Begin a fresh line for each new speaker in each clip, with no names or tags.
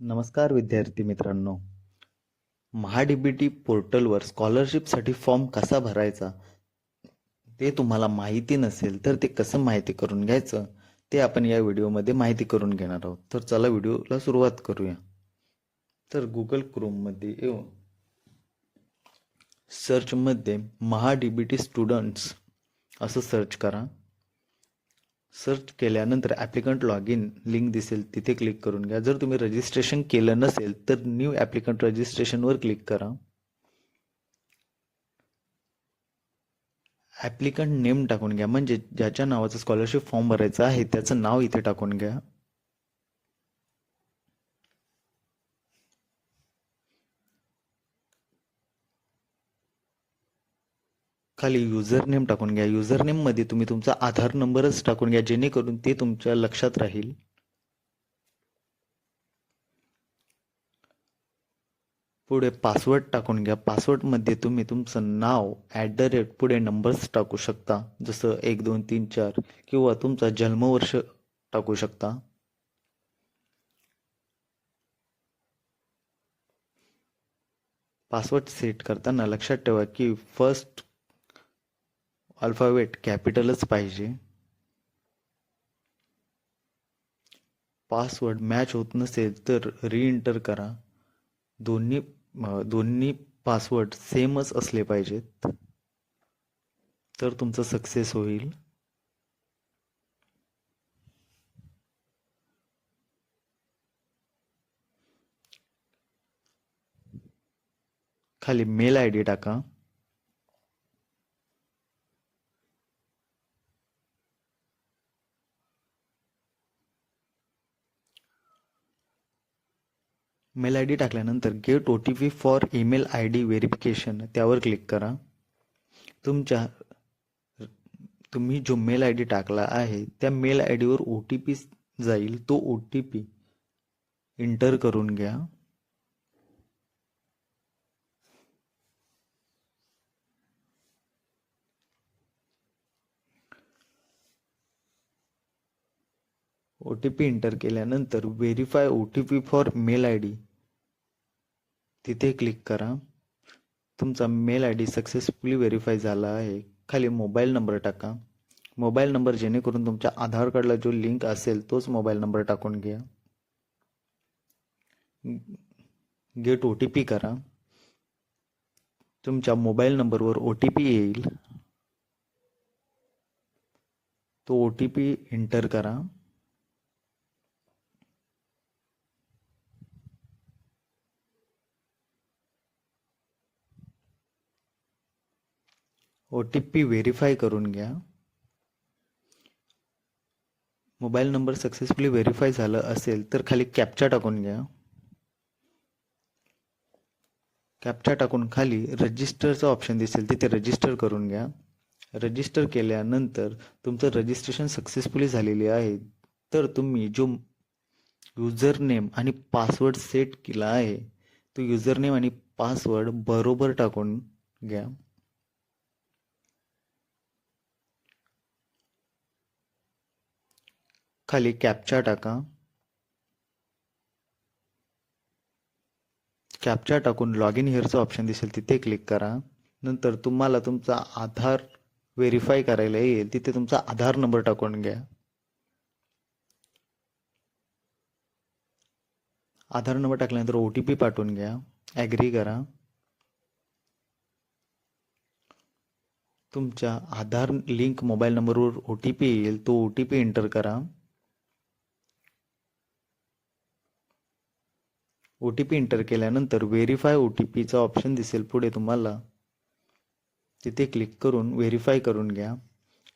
नमस्कार विद्यार्थी मित्रांनो. महाडीबीटी बी टी पोर्टलवर स्कॉलरशिपसाठी फॉर्म कसा भरायचा ते तुम्हाला माहिती नसेल तर ते कसं माहिती करून घ्यायचं ते आपण या व्हिडिओमध्ये माहिती करून घेणार आहोत. तर चला व्हिडिओला सुरुवात करूया. तर गुगल क्रोममध्ये येऊन सर्चमध्ये महाडीबीटी बी टी स्टुडंट्स असं सर्च करा. सर्च केल्यानंतर ॲप्लिकंट लॉग इन लिंक दिसेल तिथे क्लिक करून घ्या. जर तुम्ही रजिस्ट्रेशन केलं नसेल तर न्यू ॲप्लिकंट रजिस्ट्रेशनवर क्लिक करा. ॲप्लिकंट नेम टाकून घ्या. म्हणजे ज्याच्या नावाचा स्कॉलरशिप फॉर्म भरायचा आहे त्याचं नाव इथे टाकून घ्या. खाली युजर नेम टाकून घ्या. युजर नेममध्ये तुम्ही तुमचा आधार नंबरच टाकून घ्या जेणेकरून ते तुमच्या लक्षात राहील. पुढे पासवर्ड टाकून घ्या. पासवर्डमध्ये तुम्ही तुमचं नाव ॲट द रेट पुढे नंबर्स टाकू शकता. जसं एक दोन तीन चार किंवा तुमचा जन्मवर्ष टाकू शकता. पासवर्ड सेट करताना लक्षात ठेवा की फर्स्ट अल्फाबेट कॅपिटलच पाहिजे. पासवर्ड मॅच होत नसेल तर रीएंटर करा. दोन्ही दोन्ही पासवर्ड सेमच असले पाहिजेत. तर तुमचं सक्सेस होईल. खाली मेल आय डी टाका. मेल आय डी टाकल्यानंतर get O T P for email I D verification त्यावर क्लिक करा. तुमच्या तुम्ही जो मेल आय डी टाकला आहे त्या मेल आय डीवर ओ टी पी जाईल तो ओ टी पी इंटर करून घ्या. ओ टी पी इंटर केल्यानंतर verify O T P for mail I D तिथे क्लिक करा. तुमचा mail I D successfully verify झाला आहे. खाली मोबाईल नंबर टाका. मोबाईल नंबर जेणेकरून तुमच्या आधार कार्डला जो लिंक असेल तोच मोबाईल नंबर टाकून घ्या. गेट ओ टी पी करा. तुमच्या मोबाईल नंबरवर ओ टी पी येईल. तो ओ टी पी एंटर करा. ओ टी पी व्हेरीफाय करून घ्या. मोबाईल नंबर सक्सेसफुली व्हेरीफाय झालं असेल तर खाली कॅप्चा टाकून घ्या. कॅप्चा टाकून खाली रजिस्टरचं ऑप्शन दिसेल तिथे रजिस्टर करून घ्या. रजिस्टर केल्यानंतर तुमचं रजिस्ट्रेशन सक्सेसफुली झालेले आहे. तर तुम्ही जो युजर नेम आणि पासवर्ड सेट केला आहे तो युजर नेम आणि पासवर्ड बरोबर टाकून घ्या. खाली कॅप्चा टाका. कॅप्चा टाकून लॉग इन हिअरचं ऑप्शन दिसेल तिथे क्लिक करा. नंतर तुम्हाला तुमचा आधार व्हेरीफाय करायला येईल तिथे तुमचा आधार नंबर टाकून घ्या. आधार नंबर टाकल्यानंतर ओ टी पी पाठवून घ्या. ॲग्री करा. तुमच्या आधार लिंक मोबाईल नंबरवर ओ टी पी येईल तो ओ टी पी एंटर करा. ओ टी पी एंटर केल्यानंतर व्हेरीफाय ओ टी पीचा ऑप्शन दिसेल पुढे तुम्हाला. तिथे क्लिक करून व्हेरीफाय करून घ्या.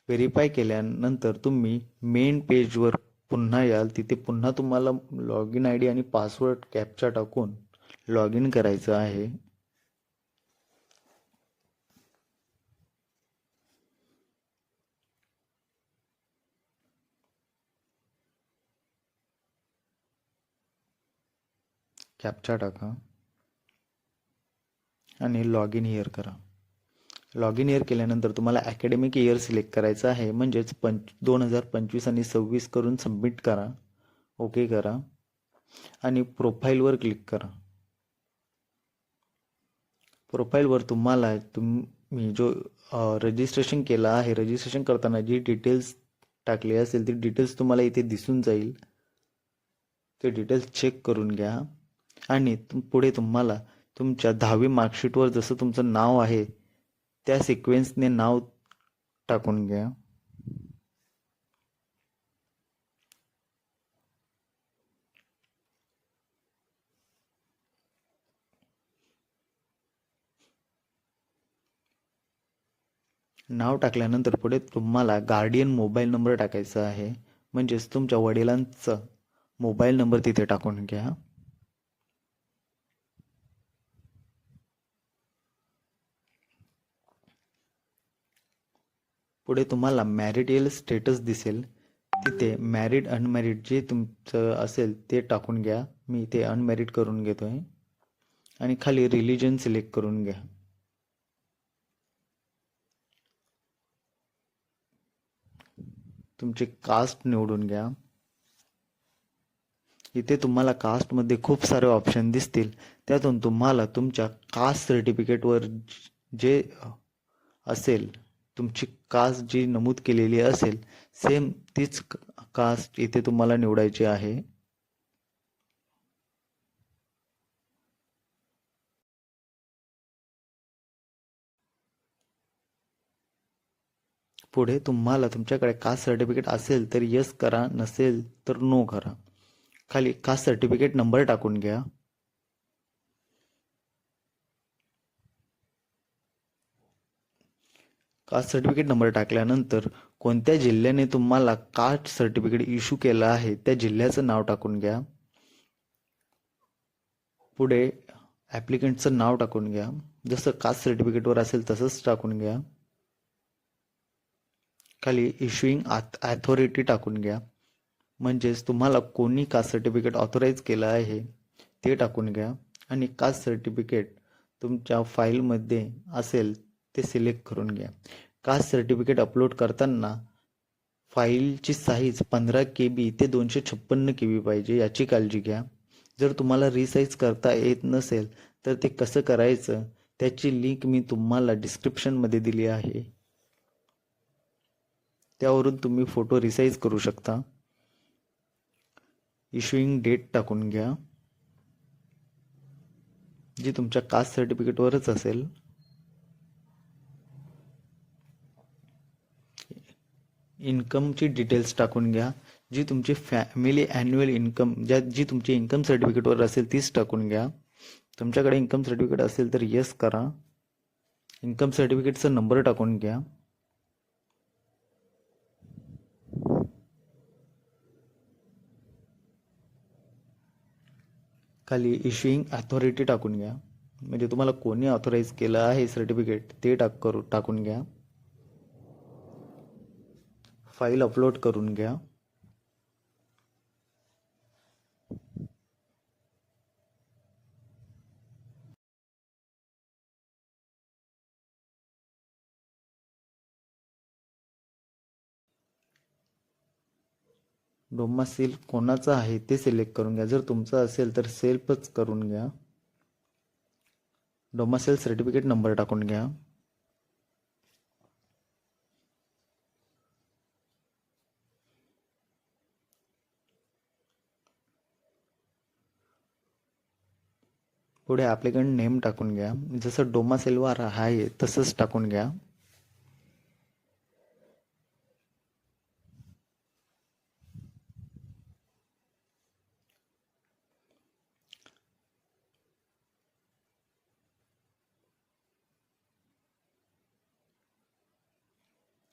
व्हेरीफाय केल्यानंतर तुम्ही मेन पेजवर पुन्हा याल. तिथे पुन्हा तुम्हाला लॉग इन आय डी आणि पासवर्ड कॅपचा टाकून लॉग इन करायचं आहे. कॅप्चा टाका. आणि लॉग इन इयर करा. लॉग इन इयर केल्यानंतर तुम्हाला अकॅडमिक इयर सिलेक्ट करायचं आहे. म्हणजेच पंच दोन हजार पंचवीस आणि सव्वीस करून सबमिट करा. ओके करा. आणि प्रोफाईलवर क्लिक करा. प्रोफाईलवर तुम्हाला तुम्ही जो रजिस्ट्रेशन केलं आहे रजिस्ट्रेशन करताना जी डिटेल्स टाकली असेल ती डिटेल्स तुम्हाला इथे दिसून जाईल. ते डिटेल्स चेक करून घ्या. आणि पुढे तुम्हाला तुमच्या दहावी मार्कशीटवर जसं तुमचं नाव आहे त्या सिक्वेन्सने नाव टाकून घ्या. नाव टाकल्यानंतर पुढे तुम्हाला गार्डियन मोबाईल नंबर टाकायचा आहे. म्हणजेच तुमच्या वडिलांचा मोबाईल नंबर तिथे टाकून घ्या. पुढे तुम्हाला मॅरिटियल स्टेटस दिसेल. तिथे मॅरिड अनमॅरिड जे तुमचं असेल ते टाकून घ्या. मी इथे अनमॅरिड करून घेतो आहे आणि खाली रिलिजन सिलेक्ट करून घ्या. तुमचे कास्ट निवडून घ्या. इथे तुम्हाला कास्टमध्ये खूप सारे ऑप्शन दिसतील. त्यातून तुम्हाला तुमच्या कास्ट सर्टिफिकेटवर जे असेल तुमची कास्ट जी नमूद केलेली असेल सेम तीच कास्ट इथे तुम्हाला निवडायची आहे. पुढे तुम्हाला तुमच्याकडे कास्ट सर्टिफिकेट असेल तर यस करा नसेल तर नो करा. खाली कास्ट सर्टिफिकेट नंबर टाकून घ्या. कास्ट सर्टिफिकेट नंबर टाकल्यानंतर कोणत्या जिल्ह्याने तुम्हाला कास्ट सर्टिफिकेट इश्यू केलं आहे त्या जिल्ह्याचं नाव टाकून घ्या. पुढे ॲप्लिकंटचं नाव टाकून घ्या. जसं कास्ट सर्टिफिकेटवर असेल तसंच टाकून घ्या. खाली इश्युईंग ॲथॉरिटी टाकून घ्या. म्हणजेच तुम्हाला कोणी कास्ट सर्टिफिकेट ऑथोराईज केलं आहे ते टाकून घ्या. आणि कास्ट सर्टिफिकेट तुमच्या फाईलमध्ये असेल ते सिलेक्ट करून घ्या. कास्ट सर्टिफिकेट अपलोड करताना फाईलची साईज पंधरा के बी ते दोनशे छप्पन्न के बी पाहिजे याची काळजी घ्या. जर तुम्हाला रिसाईज करता येत नसेल तर ते कसं करायचं त्याची लिंक मी तुम्हाला डिस्क्रिप्शनमध्ये दिली आहे. त्यावरून तुम्ही फोटो रिसाईज करू शकता. इश्युईंग डेट टाकून घ्या. जी तुमच्या कास्ट सर्टिफिकेटवरच असेल. इन्कमची डिटेल्स टाकून घ्या. जी तुमची फॅमिली ॲन्युअल इन्कम ज्या जी तुमची इन्कम सर्टिफिकेटवर असेल तीच टाकून घ्या. तुमच्याकडे इन्कम सर्टिफिकेट असेल तर येस करा. इन्कम सर्टिफिकेटचा नंबर टाकून घ्या. खाली इश्युईंग अथॉरिटी टाकून घ्या. म्हणजे तुम्हाला कोणी ऑथोराईज केलं आहे सर्टिफिकेट ते टाक करू टाकून घ्या. फाईल अपलोड करून घ्या. डोमासील कोणाचं आहे ते सिलेक्ट करून घ्या. जर तुमचं असेल तर सेल्फच करून घ्या. डोमासेल सर्टिफिकेट नंबर टाकून घ्या. पुढे आपल्याकडे नेम टाकून घ्या. जसं डोमा सिल्वार आहे तसंच टाकून घ्या.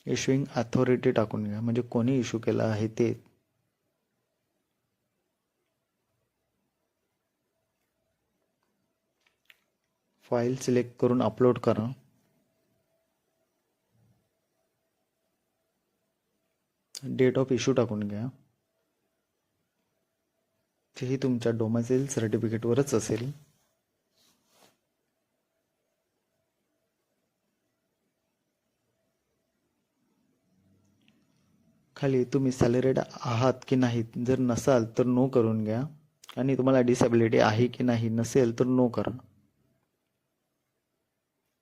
इश्युईंग अथॉरिटी टाकून घ्या. म्हणजे कोणी इश्यू केलं आहे ते फाईल सिलेक्ट करून अपलोड करा. डेट ऑफ इश्यू टाकून घ्या. तेही तुमच्या डोमासेल सर्टिफिकेटवरच असेल. खाली तुम्ही सॅलरीड आहात की नाहीत जर नसाल तर नो करून घ्या. आणि तुम्हाला डिसेबिलिटी आहे की नाही नसेल तर नो करा.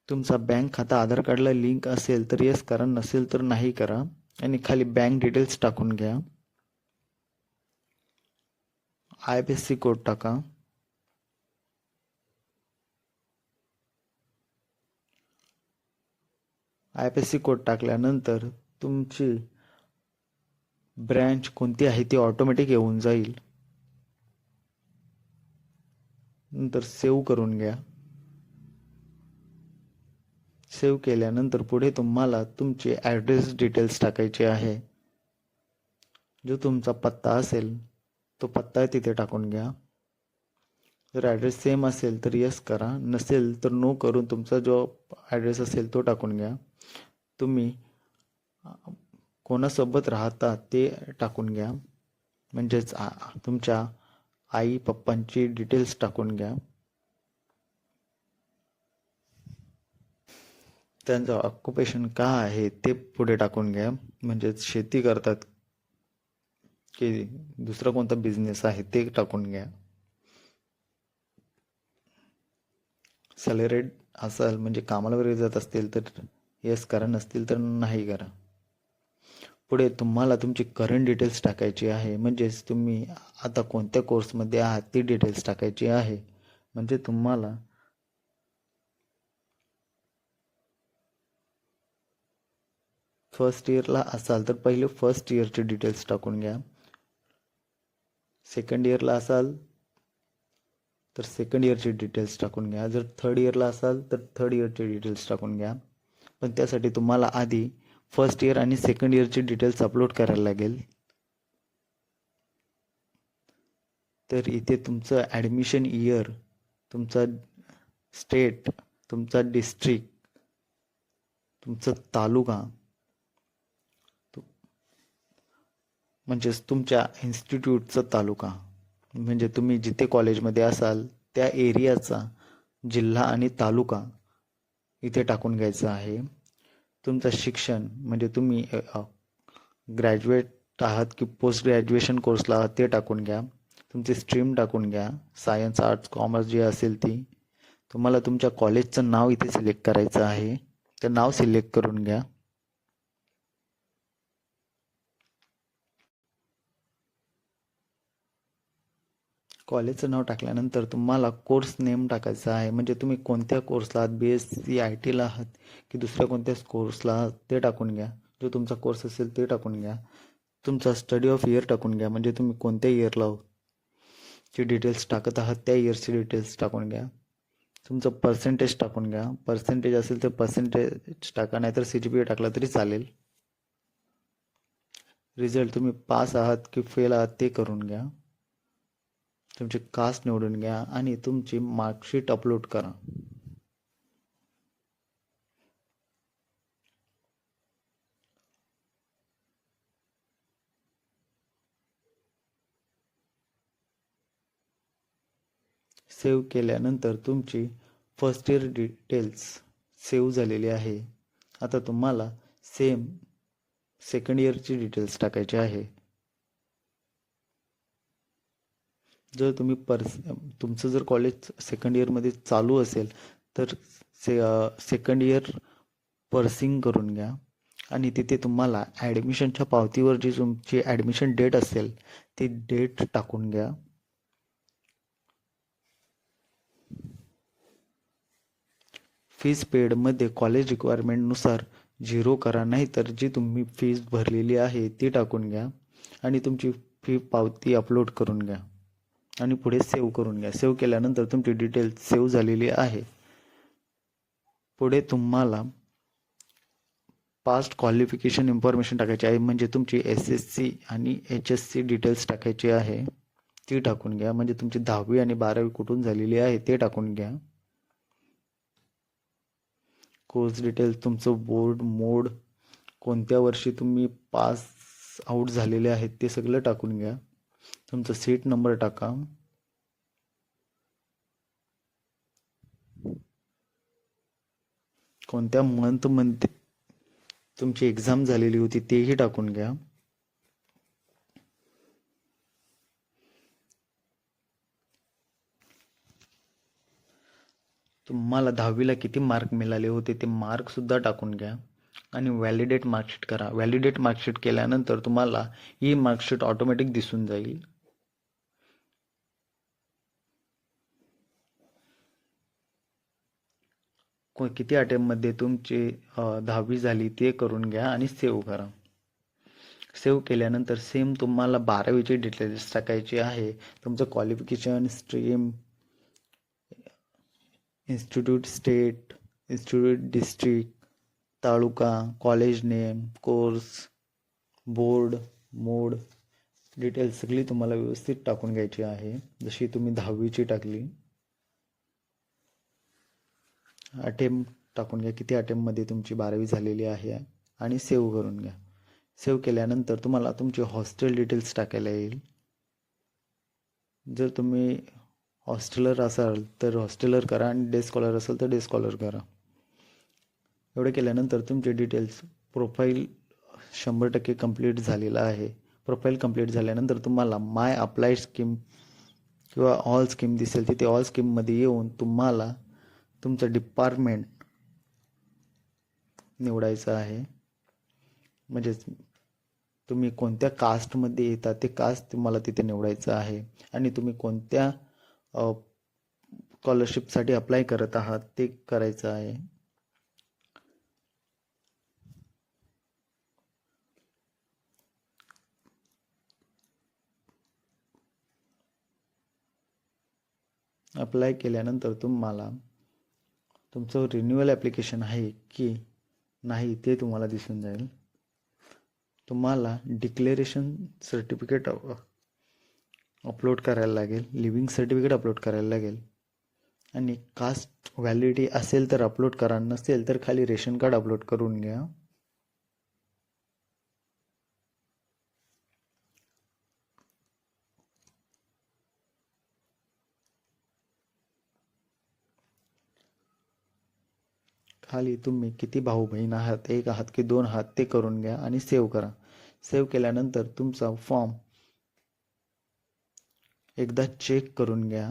तुमचा बँक खाता आधार कार्डला लिंक असेल तर येस करा नसेल तर नाही करा. आणि खाली बँक डिटेल्स टाकून घ्या. I P S C code टाका. I P S C code टाकल्यानंतर तुमची ब्रँच कोणती आहे ती ऑटोमॅटिक येऊन जाईल. नंतर सेव्ह करून घ्या. सेव्ह केल्यानंतर पुढे तुम्हाला तुमचे ॲड्रेस डिटेल्स टाकायचे आहे. जो तुमचा पत्ता असेल तो पत्ता तिथे टाकून घ्या. जर ॲड्रेस सेम असेल तर येस करा. नसेल तर नो करून तुमचा जो ॲड्रेस असेल तो टाकून घ्या. तुम्ही कोणासोबत राहता ते टाकून घ्या. म्हणजेच तुमच्या आई पप्पांची डिटेल्स टाकून घ्या. त्यांचं ऑक्युपेशन का आहे ते पुढे टाकून घ्या. म्हणजेच शेती करतात की दुसरा कोणता बिझनेस आहे ते टाकून घ्या. सॅलरीड असाल म्हणजे कामाला वगैरे जात असतील तर येस करा नसतील तर नाही करा. पुढे तुम्हाला तुमची करंट डिटेल्स टाकायची आहे. म्हणजेच तुम्ही आता कोणत्या कोर्समध्ये आहात ती डिटेल्स टाकायची आहे. म्हणजे तुम्हाला फर्स्ट इयरला असाल तर पहिले फर्स्ट इयरचे डिटेल्स टाकून घ्या. सेकंड इयरला असाल तर सेकंड इयरचे डिटेल्स टाकून घ्या. जर थर्ड इयरला असाल तर थर्ड इयरचे डिटेल्स टाकून घ्या. पण त्यासाठी तुम्हाला आधी फर्स्ट इयर आणि सेकंड इयरचे डिटेल्स अपलोड करायला लागेल. तर इथे तुमचं ॲडमिशन इयर तुमचा स्टेट तुमचा डिस्ट्रिक्ट तुमचा तालुका तु- म्हणजेच तुमच्या इन्स्टिट्यूटचा तालुका. म्हणजे तुम्ही जिथे कॉलेजमध्ये असाल त्या एरियाचा जिल्हा आणि तालुका इथे टाकून घ्यायचं आहे. तुमचं शिक्षण म्हणजे तुम्ही ग्रॅज्युएट आहात की पोस्ट ग्रॅज्युएशन कोर्सला आहात ते टाकून घ्या. तुमची स्ट्रीम टाकून घ्या. सायन्स आर्ट्स कॉमर्स जी असेल ती तुम्हाला तुमच्या कॉलेजचं नाव इथे सिलेक्ट करायचं आहे. ते नाव सिलेक्ट करून घ्या. कॉलेजचं नाव टाकल्यानंतर तुम्हाला कोर्स नेम टाकायचा आहे. म्हणजे तुम्ही कोणत्या कोर्सला आहात? बी एस सी आय टीला आहात की दुसऱ्या कोणत्या कोर्सला आहात? ते टाकून घ्या. जो तुमचा कोर्स असेल ते टाकून घ्या. तुमचा स्टडी ऑफ इयर टाकून घ्या. म्हणजे तुम्ही कोणत्या इयरला ची डिटेल्स टाकत आहात त्या इयरची डिटेल्स टाकून घ्या. तुमचं पर्सेंटेज टाकून घ्या. पर्सेंटेज असेल तर पर्सेंटेज टाका नाहीतर सी जी पी ए टाकला तरी चालेल. रिझल्ट तुम्ही पास आहात की फेल आहात ते करून घ्या. तुमचे कास्ट निवडून घ्या आणि तुमची मार्कशीट अपलोड करा. सेव्ह केल्यानंतर तुमची फर्स्ट इयर डिटेल्स सेव्ह झालेली आहे. आता तुम्हाला सेम सेकंड इयरची डिटेल्स टाकायची आहे. जर तुम्ही पर्स तुमचं जर कॉलेज सेकंड इयरमध्ये चालू असेल तर से सेकंड इयर पर्सिंग करून घ्या. आणि तिथे तुम्हाला ॲडमिशनच्या पावतीवर जी तुमची ॲडमिशन डेट असेल ती डेट टाकून घ्या. फीज पेडमध्ये कॉलेज रिक्वायरमेंटनुसार झिरो करा नाही तर जी तुम्ही फीज भरलेली आहे ती टाकून घ्या. आणि तुमची फी पावती अपलोड करून घ्या. आणि पुढे सेव्ह करून घ्या. सेव्ह केल्यानंतर तुमची डिटेल सेव्ह झालेली आहे. पुढे तुम्हाला पास्ट क्वालिफिकेशन इन्फॉर्मेशन टाकायची आहे. म्हणजे तुमची एस एस सी आणि एच एस सी डिटेल्स टाकायची आहे. ती टाकून घ्या. म्हणजे तुमची दहावी आणि बारावी कुठून झालेली आहे ते टाकून घ्या. कोर्स डिटेल्स तुमचं बोर्ड मोड कोणत्या वर्षी तुम्ही पास आउट झालेले आहेत ते सगळं टाकून घ्या. तुमचा सीट नंबर टाका. कोणत्या मंथमध्ये तुमची एक्झाम झालेली होती तेही टाकून घ्या. तुम्हाला दहावीला किती मार्क मिळाले होते ते मार्क सुद्धा टाकून घ्या. आणि व्हॅलिडेट मार्कशीट करा. व्हॅलिडेट मार्कशीट केल्यानंतर तुम्हाला ही मार्कशीट ऑटोमॅटिक दिसून जाईल. किती अटेम्पमध्ये तुमची दहावी झाली ते करून घ्या आणि सेव्ह करा. सेव्ह केल्यानंतर सेम तुम्हाला बारावीचे डिटेल्स टाकायचे आहे. तुमचं qualification stream institute state institute district taluka college name course board mode details सगळी तुम्हाला व्यवस्थित टाकून घ्यायची आहे. जशी तुम्ही दहावीची टाकली. अटेम्प्ट टाकून घ्या. किती अटेम्प्टमध्ये तुमची बारावी झालेली आहे आणि सेव्ह करून घ्या. सेव्ह केल्यानंतर तुम्हाला तुमचे हॉस्टेल डिटेल्स टाकायला येईल. जर तुम्ही हॉस्टेलर असाल तर हॉस्टेलर करा आणि डे स्कॉलर असाल तर डे स्कॉलर करा. एवढं केल्यानंतर तुमचे डिटेल्स प्रोफाईल शंभर टक्के कंप्लीट झालेलं आहे. प्रोफाईल कंप्लीट झाल्यानंतर तुम्हाला माय अप्लाय स्कीम किंवा ऑल स्कीम दिसेल. तिथे ऑल स्कीममध्ये येऊन तुम्हाला तुमचं डिपार्टमेंट निवडायचं आहे. म्हणजेच तुम्ही कोणत्या कास्टमध्ये येता ते कास्ट तुम्हाला तिथे निवडायचं आहे. आणि तुम्ही कोणत्या स्कॉलरशिपसाठी अप्लाय करत आहात ते करायचं आहे. अप्लाय केल्यानंतर तुम्हाला तुमचं रिन्युअल ॲप्लिकेशन आहे की नाही ते तुम्हाला दिसून जाईल. तुम्हाला डिक्लेरेशन सर्टिफिकेट अपलोड करायला लागेल लिव्हिंग सर्टिफिकेट अपलोड करायला लागेल. आणि कास्ट व्हॅलिडिटी असेल तर अपलोड करा नसेल तर खाली रेशन कार्ड अपलोड करून घ्या. खाली तुम्ही किती भाऊ बहीण आहात एक आहात की दोन आहात ते करून घ्या आणि सेव्ह करा. सेव्ह केल्यानंतर तुमचा फॉर्म एकदा चेक करून घ्या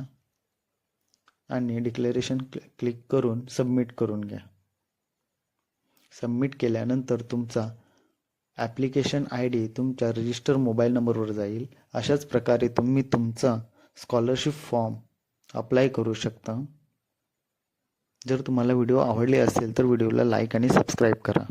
आणि डिक्लेरेशन क्लिक करून सबमिट करून घ्या. सबमिट केल्यानंतर तुमचा ॲप्लिकेशन आय डी तुमच्या रजिस्टर मोबाईल नंबरवर जाईल. अशाच प्रकारे तुम्ही तुमचा स्कॉलरशिप फॉर्म अप्लाय करू शकता. जर तुम्हाला व्हिडिओ आवडले असेल तर व्हिडिओला लाईक आणि सबस्क्राईब करा.